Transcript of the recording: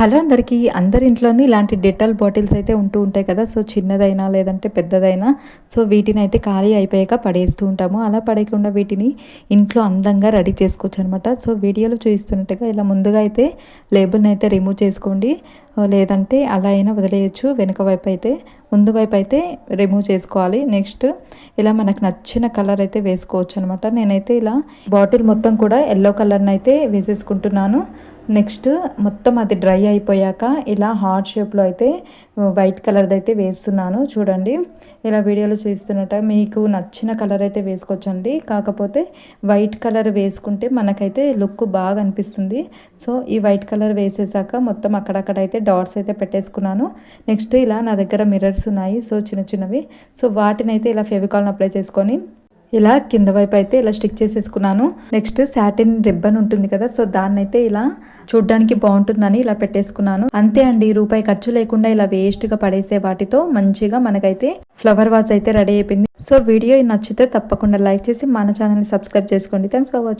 Hello అందరికీ అందరి ఇంట్లోనూ ఇలాంటి డెటాల్ బాటిల్స్ అయితే ఉంటూ ఉంటాయి కదా. సో చిన్నదైనా లేదంటే పెద్దదైనా. సో వీటిని అయితే ఖాళీ అయిపోయాక పడేస్తూ ఉంటాము. అలా పడేయకుండా వీటిని ఇంట్లో అందంగా రెడీ చేసుకోవచ్చు అనమాట సో వీడియోలో చూస్తున్నట్టుగా ఇలా ముందుగా అయితే లేబుల్ని అయితే రిమూవ్ చేసుకోండి. లేదంటే అలా అయినా వదిలేయచ్చు. వెనుక వైపు అయితే ముందు వైపు అయితే రిమూవ్ చేసుకోవాలి. నెక్స్ట్ ఇలా మనకు నచ్చిన కలర్ అయితే వేసుకోవచ్చు అనమాట నేనైతే ఇలా బాటిల్ మొత్తం కూడా ఎల్లో కలర్ని అయితే వేసేసుకుంటున్నాను. నెక్స్ట్ మొత్తం అది డ్రై అయిపోయాక ఇలా హార్ట్ షేప్లో అయితే వైట్ కలర్ది అయితే వేస్తున్నాను. చూడండి ఇలా వీడియోలో చూస్తున్నట్ట మీకు నచ్చిన కలర్ అయితే వేసుకోవచ్చండి. కాకపోతే వైట్ కలర్ వేసుకుంటే మనకైతే లుక్ బాగా అనిపిస్తుంది. సో ఈ వైట్ కలర్ వేసేసాక మొత్తం అక్కడక్కడ అయితే డాట్స్ అయితే పెట్టేసుకున్నాను. నెక్స్ట్ ఇలా నా దగ్గర మిర్రర్స్ ఉన్నాయి. సో చిన్న చిన్నవి. సో వాటిని అయితే ఇలా ఫెవికాల్ని అప్లై చేసుకొని ఇలా కింద వైపు అయితే ఇలా స్టిక్ చేసేసుకున్నాను. నెక్స్ట్ సాటిన్ రిబ్బన్ ఉంటుంది కదా సో దాన్ని అయితే ఇలా చూడ్డానికి బాగుంటుందని ఇలా పెట్టేసుకున్నాను. అంతే అండి రూపాయి ఖర్చు లేకుండా ఇలా వేస్ట్గా పడేసే వాటితో మంచిగా మనకైతే ఫ్లవర్ వాజ్ అయితే రెడీ అయిపోయింది. సో వీడియో నచ్చితే తప్పకుండా లైక్ చేసి మన ఛానల్ని సబ్స్క్రైబ్ చేసుకోండి. Thanks for watching.